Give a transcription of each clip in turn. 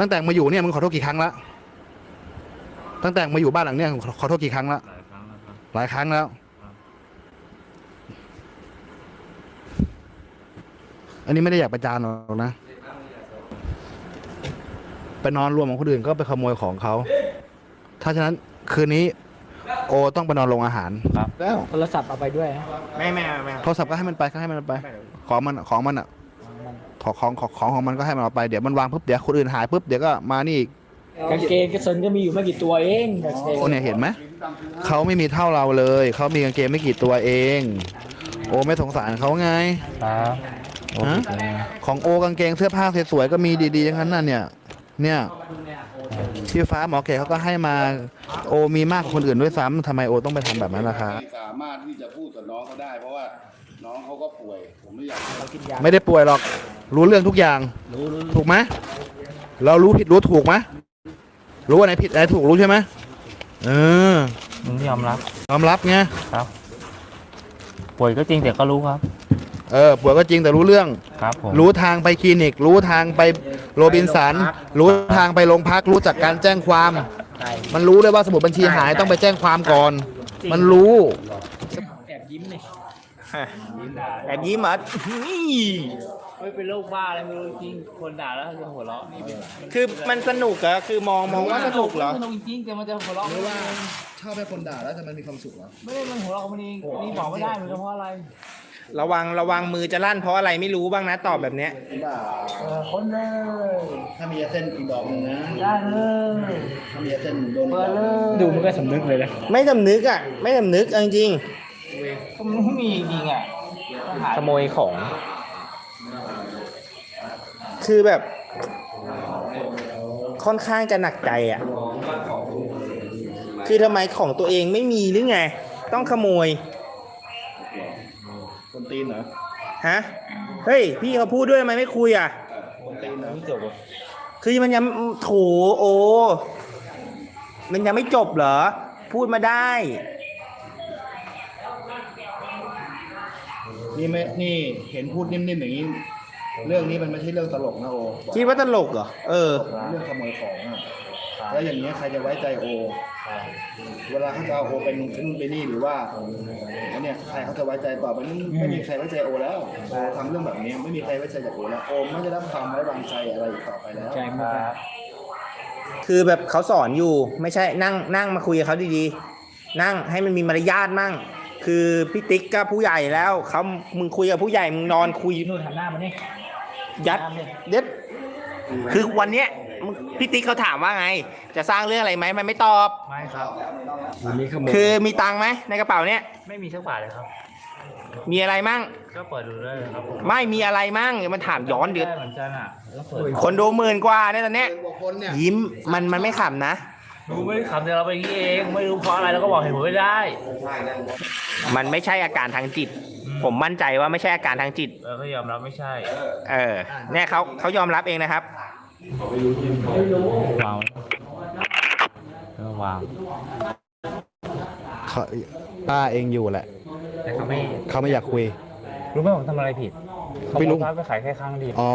ตั้งแต่มาอยู่เนี่ยมึงขอโทษกี่ครั้งละตั้งแต่มาอยู่บ้านหลังเนี่ยขอขอโทษกี่ครั้งละหลายครั้งแล้วครับหลายครั้งแล้วอันนี้ไม่ได้อยากประจานหรอกนะไปนอนรวมของคนอื่นก็ไปขโมยของเขาถ้าฉะนั้นคืนนี้ โอต้องไปนอนโรงอาหารครับแล้วโทรศัพท์เอาไปด้วยนะไม่ไม่เอาไม่เอาโทรศัพท์ก็ให้มันไปก็ให้มันไป ของมันของมันอะ ของของของของของมันก็ให้มันเอาไปเดี๋ยวมันวางปุ๊บเดี๋ยวคนอื่นหายปุ๊บเดี๋ยวก็มานี่อีกกางเกงกระสนก็มีอยู่ไม่กี่ตัวเองกางเกงโอ้เนี่ยเห็นไหมเขาไม่มีเท่าเราเลยเขามีกางเกงไม่กี่ตัวเอง โอไม่สงสารเขาไงครับโอ้ฮะผิดเลยของโอกางเกงเสื้อผ้าสวยๆก็มีดีๆทั้งนั้นน่ะเนี่ย เนี่ยพี่ฟ้าหมอเก๋เขาก็ให้มาโอมีมากกว่าคนอื่นด้วยซ้ำทำไมโอต้องไปทำแบบนั้นล่ะคะไม่สามารถที่จะพูดกับน้องเขาได้ เพราะว่า น้องเขาก็ป่วย ผมไม่อยากให้เรากินยาไม่ได้ป่วยหรอก รู้เรื่องทุกอย่าง รู้รู้ถูกไหมเรารู้ผิดรู้ถูกไหมรู้ว่าไหนผิดไหนถูกรู้ใช่ไหมเออมึงยอมรับยอมรับไงป่วยก็จริงแต่ก็รู้ครับ เออป่วยก็จริงแต่รู้เรื่อง ครับผมรู้ทางไปคลินิก รู้ทางไปโรบินสัน รู้ทางไปโรงพัก รู้จักการแจ้งความใช่มันรู้เลยว่าสมุดบัญชีหายต้องไปแจ้งความก่อน มันรู้แอบยิ้มนี่ แอบยิ้มเหรอนี่ไม่เป็นโรคบ้าอะไรไม่รู้จริงคนด่าแล้วจะหัวเราะนี่เป็นคือมันสนุกเหรอคือมองมองว่าสนุกเหรอสนุกจริงแต่มันจะหัวเราะหรือว่าชอบให้คนด่าแล้วจะมันมีความสุขเหรอไม่ได้มันหัวเราะมันเองนี่บอกไม่ได้เหมือนกันเพราะอะไร ระวังระวังมือจะลั่นเพราะอะไรไม่รู้บ้างนะตอบแบบเนี้ยเออคนเลยถ้ามียาเส้นอีกดอกหนึงนะได้เลยถ้ามียาเส้นโดนเปิดเลยดูมันก็สำนึกเลยนะไม่สำนึกอะ ไม่สำนึกเอาจริงก็ มันไม่มีจริงอะต้องหาๆขโมยของ คือแบบ ค่อนข้างจะหนักใจอะ คือทำไมของตัวเองไม่มีหรือไง ต้องขโมย คนตีนเหรอ ฮะ เฮ้ย พี่เขาพูดด้วยทำไมไม่คุยอะ คนตีนเหรอคือมันยังโถโอ มันยังไม่จบเหรอ พูดมาได้ นี่ไม่นี่เห็นพูดนิ่มๆอย่างนี้ เรื่องนี้มันไม่ใช่เรื่องตลกนะโอคิดว่าตลกเหรอ เออ เรื่องขโมยของอะแล้วอย่างเนี้ยใครจะไว้ใจโอ เวลาเขาจะเอาโอไปนู่นไปนี่หรือว่าอันเนี้ยใครเขาจะไว้ใจต่อไปนี้ไม่มีใครไว้ใจโอแล้วโอทำเรื่องแบบนี้ไม่มีใครไว้ใจจากโอแล้วโอไม่ได้รับความไว้วางใจอะไรอีกต่อไปแล้ว ใจมาก คือแบบเขาสอนอยู่ ไม่ใช่นั่งนั่งมาคุยกับเขาดีๆ นั่งให้มันมีมารยาทมั่ง คือพี่ติ๊กก็ผู้ใหญ่แล้วเขามึงคุยกับผู้ใหญ่มึงนอนคุยนู่นหันหน้ามานี่ยัดเด็ดคือวันเนี้ยมึงพี่ติ๊กเขาถามว่าไง จะสร้างเรื่องอะไรไหมมันไม่ตอบ ไม่ครับคือมีตังค์ไหมในกระเป๋าเนี้ยไม่มีสักบาทเลยครับ มีอะไรมั่ง ก็เปิดดูได้เลยครับผมไม่มีอะไรมั่งเดี๋ยวมันถามย้อนเดือดได้เหมือนกันอะแล้วเปิดคนดูหมื่นกว่าเนี่ยตอนเนี้ยคนเนี่ย ยิ้มมันมันไม่ขำนะ ดูไม่ได้ขำแต่เราไปอย่างนี้เองไม่รู้เพราะอะไรแล้วก็บอกเหตุผลไม่ได้ มันไม่ใช่อาการทางจิตผมมั่นใจว่าไม่ใช่อาการทางจิตเราก็ยอมรับไม่ใช่ เออเนี่ยเขาเขายอมรับเองนะครับ วางก็วางเขาป้าเองอยู่แหละ แต่เขาไม่เขาไม่อยากคุย รู้ไหมผมทำอะไรผิดเขาไม่รู้บอกว่าไปขายแค่ครั้งเดียวอ๋อ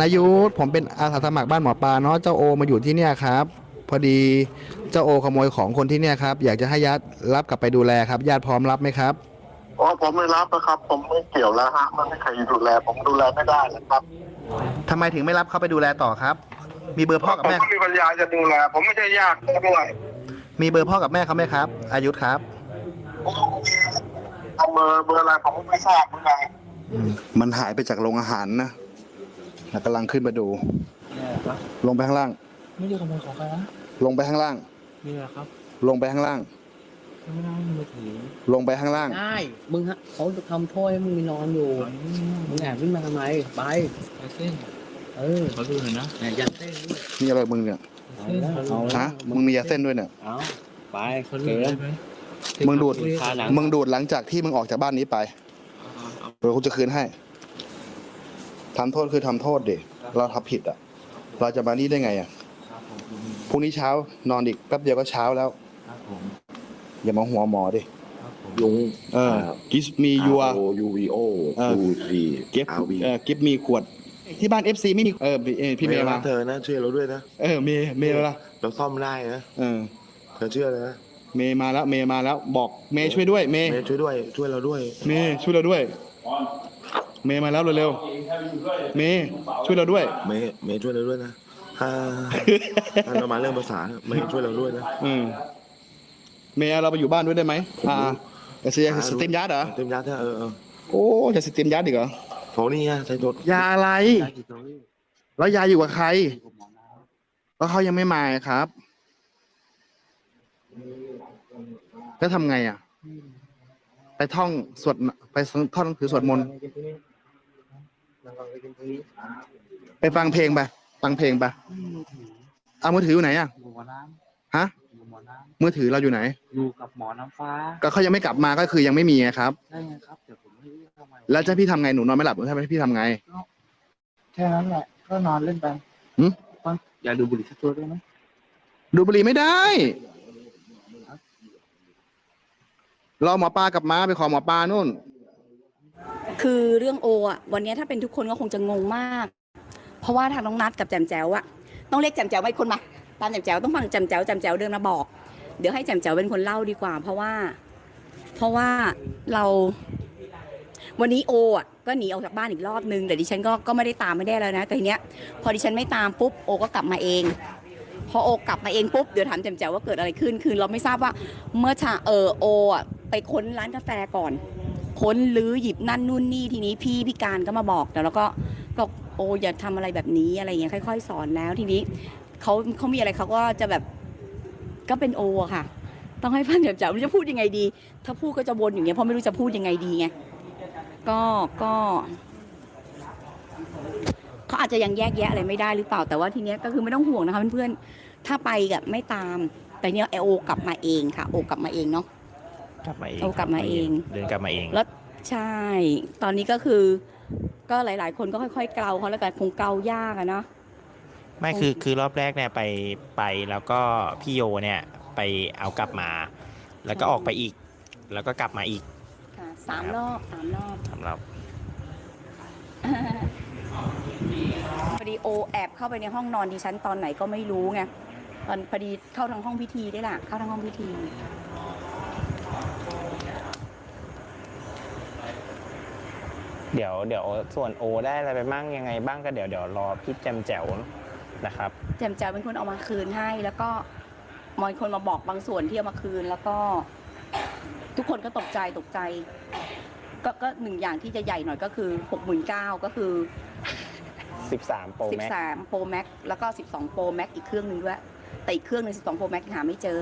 นายุทธผมเป็นอาสาสมัครบ้านหมอปลาเนาะ เจ้าโอมาอยู่ที่เนี่ยครับพ อดีเจ้าโอขโมยของคนที่เนี่ยครับ อยากจะให้ญาติรับกลับไปดูแลครับ ญาติพร้อมรับไหมครับ อ๋อผมไม่รับนะครับ ผมไม่เกี่ยวแล้วฮะมันไม่ใครดูแล ผมดูแลไม่ได้นะครับทำไมถึงไม่รับเขาไปดูแลต่อครับ มีเบอร์พ่อกับผมแม่ก็มีปัญญาจะดูแล ผมไม่ใช่ญาติด้วยมีเบอร์พ่อกับแม่เขาไหมครับ อายุธครับ เอาเบอร์เบอร์อะไรผมไม่ทราบเหมือนกันมันหายไปจากโรงอาหารนะแล้วกำลังขึ้นมาดู ลงไปข้างล่าง ไม่ได้ขโมยของใครนะ ลงไปข้างล่าง นี่แหละครับลงไปข้างล่าง ไม่ได้มือถือลงไปข้างล่าง ได้มึงฮะเขาทำโทษให้มึงนอนอยู่มึงแอบขึ้นมาทำไมไปไปเส้นเออขอดูหน่อยนะเนี่ยยัดเส้นด้วยนี่อะไรมึงเนี่ยเอาละเอาละฮะมึงมียาเส้นด้วยเนี่ย เอาไปเขาเกิดูนได้ไหมมึงดูด ขาหลังมึงดูดหลังจากที่มึงออกจากบ้านนี้ไปเดี๋ยวกูจะคืนให้ทำโทษคือทำโทษเด็เราทำผิดอะ เราจะมานี่ได้ไงอะพ รุ่งนี้เช้านอนอีกแป๊บเดียวก็เช้าแล้ว ครับผม อย่ามาหัวหมอดิ ครับผมลุงเออ give me your R O U V O เออ two three give R V เอ่อ give me ขวดทที่บ้านเอฟซีไม่มีเออเออพี่เมย์มาเธอนะช่วยเราด้วยนะ เออเมย์เมย์มาละเราซ่อมได้นะ เออเธอเชื่อเลยนะเมย์มาแล้วเมย์มาแล้วบอกเมย์ช่วยด้วยเมย์เมย์ช่วยด้วย ช่วยเราด้วย เมย์ช่วยเราด้วย เมย์มาแล้วเร็วๆเมย์ช่วยเราด้วย เมย์เมย์ช่วยเราด้วยนะ ฮ่าถ้าเรามาเรื่องภาษาเมย์ช่วยเราด้วยนะ อืมเมย์เอาเราไปอยู่บ้านด้วยได้ไหมอ่าจะสสเต็มยัดเหรอเต็มยัดเถอะเออเออโอ้จะสเต็มยัดอีกเหรอโถนี่ไงใช้รถยาอะไร แล้วยาอยู่กับใครแล้วเขายังไม่มาครับแล้วทำไงอะ ไปท่องสวดไปท่องหนังสือสวดมนต์ไปฟังเพลงไป ฟังเพลงไปเอามือถืออยู่ไหนอะอยู่หมอน้ฮะำอยู่หมอน้มือถือเราอยู่ไหนำอยู่กับหมอน้ำฟ้าก็เขายังไม่กลับมาก็คือยังไม่มีไงครับใช่ไงครับแต่ผมไม่รู้ทำไมแล้วจะพี่ทำไงหนูนอนไม่หลับหรือให้พี่ทำไง แค่นั้นแหละ ก็นอนเล่นไปหึอยากดูบุหรี่สักตัวได้ไหมดูบุหรี่ไม่ได้ รอหมอปลากลับมาไปขอหมอปลานู่น คือเรื่องโออะ วันนี้ถ้าเป็นทุกคนก็คงจะงงมาก เพราะว่าทางน้องนัดกับแจมแจ๋วอะต้องเรียกแจมแจ๋วไปคนมาตามแจมแจ๋วต้องฟังแจมแจ๋วแจมแจ๋วเดินมาบอก เดี๋ยวให้แจมแจ๋วเป็นคนเล่าดีกว่า เพราะว่า เพราะว่าเราวันนี้โออะก็หนีออกจากบ้านอีกรอบนึงแต่ดิฉันก็ก็ไม่ได้ตามไม่ได้แล้วนะแต่ทีเนี้ย พอดิฉันไม่ตามปุ๊บโอก็กลับมาเอง พอโอกลับมาเองปุ๊บเดี๋ยวถามแจมแจ๋วว่าเกิดอะไรขึ้น คือเราไม่ทราบว่าเมื่อชาเออโออะไปค้นร้านกาแฟก่อน ค้นลื้อหยิบนั่นนู่นนี่ทีนี้พี่พิการก็มาบอกแต่แล้วก็บอก โออย่าทำอะไรแบบนี้อะไรอย่างเงี้ยค่อย ๆ สอนแล้วทีนี้เขาเขามีอะไรเขาก็จะแบบก็เป็นโออะค่ะ ต้องให้พันเดี๋ยวจะไม่รู้จะพูดยังไงดี ถ้าพูดก็จะวนอย่างเงี้ยเพราะไม่รู้จะพูดยังไงดีไงก็ก็เขาอาจจะยังแยกแยะอะไรไม่ได้หรือเปล่าแต่ว่าทีเนี้ยก็คือไม่ต้องห่วงนะคะเพื่อนๆถ้าไปกับไม่ตาม แต่เนี้ยโอกลับมาเองค่ะ โอกลับมาเองเนาะกลับมาเองเอากลับมาเองเดินกลับมาเองแล้วใช่ ตอนนี้ก็คือ ก็หลาย ๆ คนก็ค่อย ๆ เกลาเขาแล้วกันคงเกายากอะเนาะ ไม่คือคือรอบแรกเนี่ยไปไปแล้วก็พี่โยเนี่ยไปเอากลับมา แล้วก็ออกไปอีก แล้วก็กลับมาอีกค่ะสามรอบสามรอบสำหรับพอดีโอแอบเข้าไปในห้องนอนดิฉันตอนไหนก็ไม่รู้ไงตอนพอดีเข้าทางห้องพิธีได้วยล่ะเข้าทางห้องพิธี เดี๋ยวเดี๋ยวส่วนโอได้อะไรไปบ้างยังไงบ้างก็เดี๋ยวเดี๋ยวรอพี่แจมแจ๋วนะครับแจมแจวเป็นคนเอามาคืนให้ แล้วก็มอยคนมาบอกบางส่วนที่เอามาคืนแล้วก็ ทุกคนก็ตกใจตกใจ ก็ก็หนึ่งอย่างที่จะใหญ่หน่อยก็คือหกหมื่นเก้าก็คือ13 Pro Max 13 Pro Max แล้วก็12 Pro Max อีกเครื่องหนึ่งด้วย แต่อีกเครื่องหนึ่ง12 Pro Max หาไม่เจอ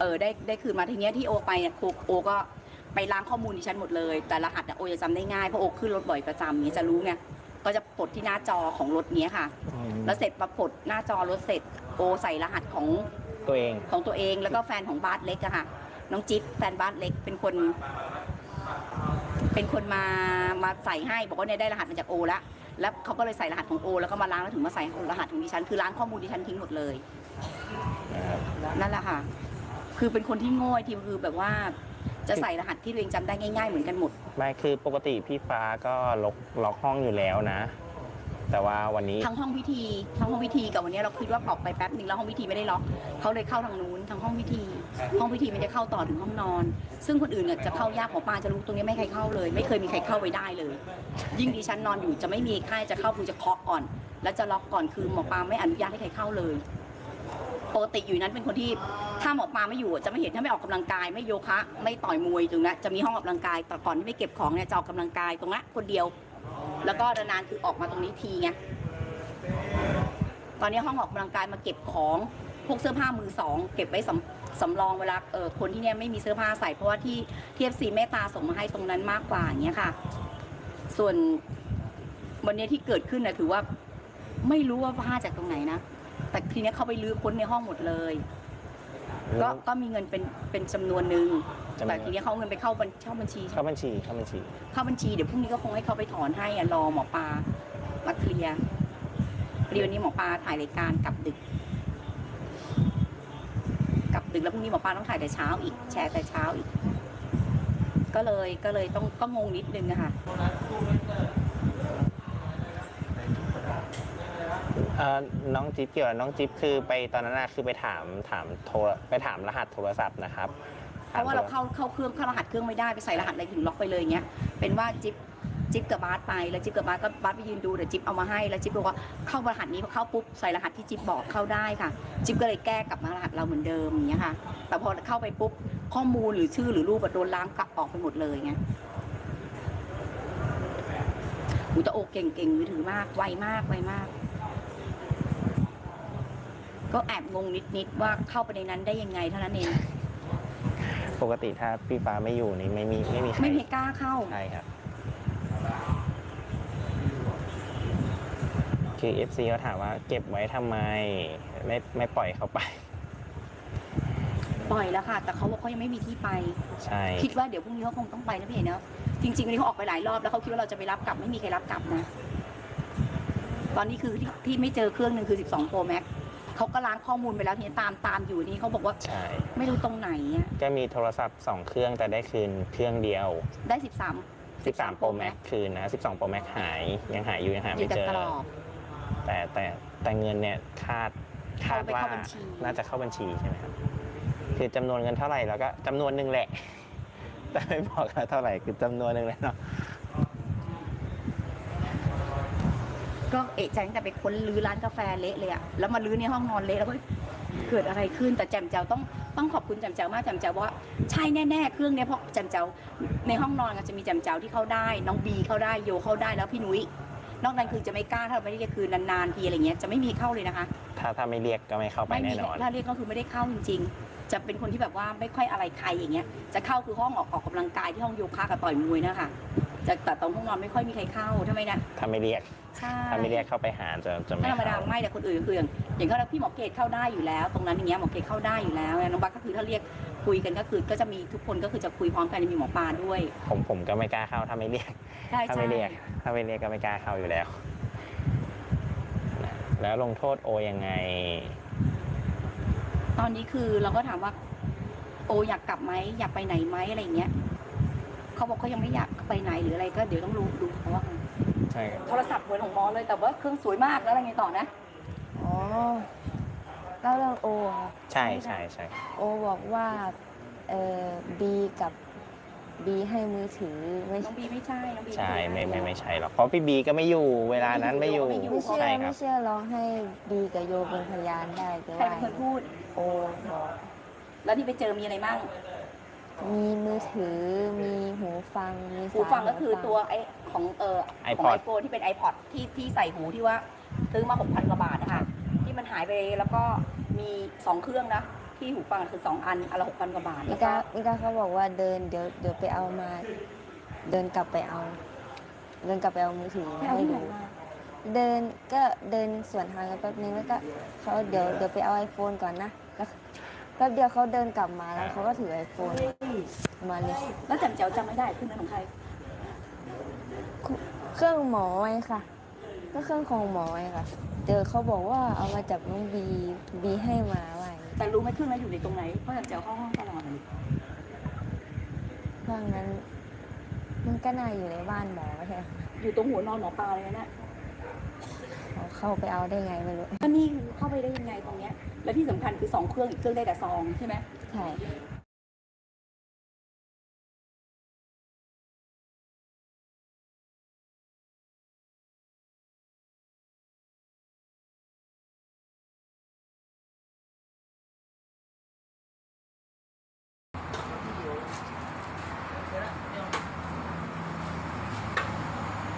เออได้ได้คืนมาทีเนี้ยที่โอไปเนี่ยครูโอก็ ไปล้างข้อมูลดิฉันหมดเลย แต่รหัสเนี่ยโอจะจำได้ง่ายเพราะโอขึ้นรถบ่อยประจำเนี้ยจะรู้ไงก็จะปลดที่หน้าจอของรถเนี้ยค่ะ แล้วเสร็จมาปลดหน้าจอรถเสร็จโอใส่รหัสของตัวเอง ของตัวเองแล้วก็แฟนของบาสเล็กอะค่ะ น้องจิ๊บแฟนบาสเล็กเป็นคน เป็นคนมามาใส่ให้บอกว่าเนี่ยได้รหัสมาจากโอแล้วแล้วเขาก็เลยใส่รหัสของโอ แล้วก็มาล้างแล้วถึงมาใส่รหัสของดิฉัน คือล้างข้อมูลดิฉันทิ้งหมดเลยนั่นแหละค่ะ คือเป็นคนที่โง่ทีคือแบบว่า จะใส่รหัสที่ตัวเองจำได้ง่ายๆเหมือนกันหมด ไม่คือปกติพี่ฟ้าก็ล็อกล็อกห้องอยู่แล้วนะ แต่ว่าวันนี้ ทั้งห้องพิธีทั้งห้องพิธีกับวันนี้เราคิดว่าออกไปแป๊บหนึ่งแล้วห้องพิธีไม่ได้ล็อกเขาเลยเข้าทางนู้นทางห้องพิธี ห้องพิธีมันจะเข้าต่อถึงห้องนอน ซึ่งคนอื่นเนี่ยจะเข้ายากหมอปลาจะรู้ตรงนี้ไม่ใครเข้าเลย ไม่เคยมีใครเข้าไปได้เลย ยิ่งดิฉันนอนอยู่จะไม่มีใครจะเข้าคือจะเคาะก่อน แล้วจะล็อกก่อนคือหมอปลาไม่อนุญาตให้ใครเข้าเลย ปกติอยู่นั้นเป็นคนที่ถ้าหมอปลาไม่อยู่จะไม่เห็นถ้าไม่ออกกำลังกาย ไม่โยคะไม่ต่อยมวยตรงนั้จะมีห้องออกกำลังกายแต่ก่อนที่ไม่เก็บของเนี่ยจะออกกำลังกายตรงนั้นคนเดียว แล้วก็นานๆคือออกมาตรงนี้ทีไงตอนนี้ห้องออกกำลังกายมาเก็บของพวกเสื้อผ้ามือสองเก็บไว้สำสำรองเวลาเออคนที่เนี่ยไม่มีเสื้อผ้าใส่เพราะว่าที่ทีเอฟซีเมตตาส่งมาให้ตรงนั้นมากกว่าอย่างเงี้ยค่ะ ส่วนวันนี้ที่เกิดขึ้นนะถือว่าไม่รู้ว่าผ้าจากตรงไหนนะ แต่ทีเนี้ยเขาไปลื้อค้นในห้องหมดเลย ก็ก็มีเงินเป็นเป็นจำนวนหนึ่งจำนวน แต่ทีเนี้ยเขาเอาเงินไปเข้าบัญเข้าบัญชีใช่ไหมเข้าบัญชีเข้าบัญชี เข้าบัญชีเดี๋ยวพรุ่งนี้ก็คงให้เขาไปถอนให้อะรอหมอปลามาเคลียร์พอดีวันนี้หมอปลาถ่ายรายการกลับดึก กลับดึกแล้วพรุ่งนี้หมอปลาต้องถ่ายแต่เช้าอีกแชร์แต่เช้าอีก ก็เลยก็เลยต้องก็งงนิดนึงอะค่ะ เอ่อน้องจิ๊บเกี่ยวกับน้องจิ๊บคือไปตอนนั้นน่ะคือไปถามถามโทรไปถามรหัสโทรศัพท์นะครับเพราะว่าเราเข้าเข้าเครื่องเข้ารหัสเครื่องไม่ได้ไปใส่รหัสอะไรถึงล็อกไปเลยเงี้ยเป็นว่าจิ๊บจิ๊บกับบาสไปแล้วจิ๊บกับบาสก็บาสไปยืนดูเดี๋ยวจิ๊บเอามาให้แล้วจิ๊บบอกว่าเข้ารหัสนี้พอเข้าปุ๊บใส่รหัสที่จิ๊บบอกเข้าได้ค่ะ จิ๊บก็เลยแก้กลับมารหัสเราเหมือนเดิมอย่างเงี้ยค่ะ แต่พอเข้าไปปุ๊บข้อมูลหรือชื่อหรือรูปอะโดนล้างกลับออกไปหมดเลยไงอุยแตโอเก่งเก่งมือถือมากไวมากไวมาก ก็แอบงงนิดๆว่าเข้าไปในนั้นได้ยังไงเท่านั้นเอง ปกติถ้าพี่ฟ้าไม่อยู่นี่ไม่มีไม่มีใครไม่มีกล้าเข้า ใช่ครับ คือ FC เขาถามว่าเก็บไว้ทำไม ไม่ไม่ปล่อยเขาไป ปล่อยแล้วค่ะ แต่เขาบอกเขายังไม่มีที่ไป ใช่ คิดว่าเดี๋ยวพรุ่งนี้เขาคงต้องไปนะพี่เห็นเนาะจริงๆวันนี้เขาออกไปหลายรอบแล้วเขาคิดว่าเราจะไปรับกลับไม่มีใครรับกลับนะ ตอนนี้คือที่ที่ไม่เจอเครื่องหนึ่งคือ 12 Pro Max เขาก็ล้างข้อมูลไปแล้วทีนี้ตามตามอยู่นี่เขาบอกว่าใช่ไม่รู้ตรงไหนอะก็มีโทรศัพท์ 2 เครื่องแต่ได้คืนเครื่องเดียว ได้ 13 13 Pro Max คืนนะ 12 Pro Max หายยังหายอยู่ยังหาอยู่ไม่แต่เจอ กรอบ แต่แต่แต่เงินเนี่ยคาดคาดว่าเข้าบัญชี น่าจะเข้าบัญชีใช่ไหมครับ คือจำนวนเงินเท่าไหร่แล้วก็จำนวนหนึ่งแหละ แต่ไม่บอกว่าเท่าไหร่คือจำนวนหนึ่งเลยเนาะ ก็เอะใจตั้งแต่ไปค้นรื้อร้านกาแฟเละเลยอะแล้วมารื้อในห้องนอนเละแล้วก็เกิดอะไรขึ้น แต่แจมแจวต้องต้องขอบคุณแจมแจวมากแจมแจวว่าใช่แน่ๆเครื่องเนี้ยเพราะแจมแจวในห้องนอนก็จะมีแจมแจวที่เข้าได้ น้องบีเข้าได้โยเข้าได้แล้วพี่นุ้ยนอกนั้นคือจะไม่กล้าถ้าเราไม่ได้เรียกคือนานๆทีอะไรเงี้ยจะไม่มีเข้าเลยนะคะถ้าถ้าไม่เรียกก็ไม่เข้าไปไม่มีแน่นอน ถ้าเรียกก็คือไม่ได้เข้าจริง ๆ จะเป็นคนที่แบบว่าไม่ค่อยอะไรใครอย่างเงี้ย จะเข้าคือห้องออกออกกำลังกายที่ห้องโยคะกับต่อยมวยนะคะ จะแต่ตรงห้องนอนไม่ค่อยมีใครเข้าทำไมนะถ้าไม่เรียกใช่ถ้าไม่เรียกเข้าไปหาจะจะไม่ถ้าธรรมดาเข้าไม่แต่คนอื่นก็คืออย่างอย่างเขาพี่หมอเกตเข้าได้อยู่แล้ว ตรงนั้นอย่างเงี้ยหมอเกตเข้าได้อยู่แล้วน้องบัคก็คือถ้าเรียกคุยกันก็คือก็จะมีทุกคนก็คือจะคุยพร้อมกันมีหมอปลาด้วยผมผมก็ไม่กล้าเข้าถ้าไม่เรียก ใช่ถ้าใช่ไม่เรียกถ้าไม่เรียกก็ไม่กล้าเข้าอยู่แล้ว แล้วลงโทษโอยังไง ตอนนี้คือเราก็ถามว่า โออยากกลับไหมอยากไปไหนไหมอะไรอย่างเงี้ย เขาบอกเขายังไม่อยากไปไหนหรืออะไรก็เดี๋ยวต้องรู้ดูเขาว่ากันใช่ครับโทรศัพท์เหมือนของหมอเลยแต่ว่าเครื่องสวยมากแล้วอะไรไงต่อนะอ๋อแล้วเรื่องโอค่ะใช่ใช่ใช่โอบอกว่าเออบีกับบีให้มือถือไม่น้องบีไม่ใช่น้องบีใช่ไม่ไม่ไม่ใช่หรอกเพราะพี่บีก็ไม่อยู่เวลานั้นไม่อยู่ไม่เชื่อใช่ครัไม่บ เชื่อลองให้บีกับโยเป็นพยานได้แต่ใครว่าเป็นคนพูด โอบอกแล้วที่ไปเจอมีอะไรมั่ง มีมือถือ มีหูฟัง มีหูฟังสายก็คือตัวไอของเออของ iPod ไอโฟนที่เป็น iPod ที่ที่ใส่หูที่ว่าซื้อมาหกพันกว่าบาทนะคะที่มันหายไปแล้วก็มีสองเครื่องนะ ที่หูฟังคือสองอันอันละหกพันกว่าบาทมิแล้วกาก็มิกาเขาบอกว่าเดินเดี๋ยวเดี๋ยวไปเอามา เดินกลับไปเอา เดินกลับไปเอามือถือไม่มาเอาให้ที่ไหนดูมาเดินก็เดินสวนทางกันแป๊บนึงแล้วก็เขาเดี๋ยวเดี๋ยวไปเอาไอโฟนก่อนนะแล้ว แป๊บเดียวเขาเดินกลับมาแล้วเขาก็ถือไอโฟนมาเลยแล้วจำเจ้าจำไม่ได้เครื่องนั้นของใคร เครื่องหมอไงค่ะ ก็เครื่องของหมอไงค่ะเดี๋ยวเขาบอกว่าเอามาจากน้องบีบีให้มาไว้แต่รู้ไหมเครื่องนั้นอยู่ในตรงไหน เพราะจำเจ้าเข้าห้องตลอดเลยเพราะงั้นมันก็น่าอยู่ในบ้านหมอไม่ใช่เหรออยู่ตรงหัวนอนหมอปลาเลยนะ เขาเข้าไปเอาได้ไงไม่รู้ก็นี่คือเข้าไปได้ยังไงตรงเนี้ย และที่สำคัญคือสองเครื่องอีกเครื่องได้แต่ซองใช่ไหม ใช่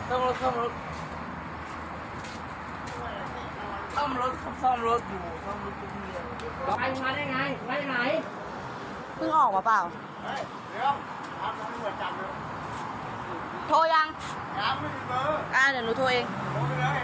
ซ่อมรถซ่อมรถซ่ อมรถซ่อมรถอยู่ซ่อมรถทุกเดือนไปมาได้ไงไปไหนเพิ่งออกมาเปล่าโทรยังอ่าเดี๋ยวหนูโทรเองเ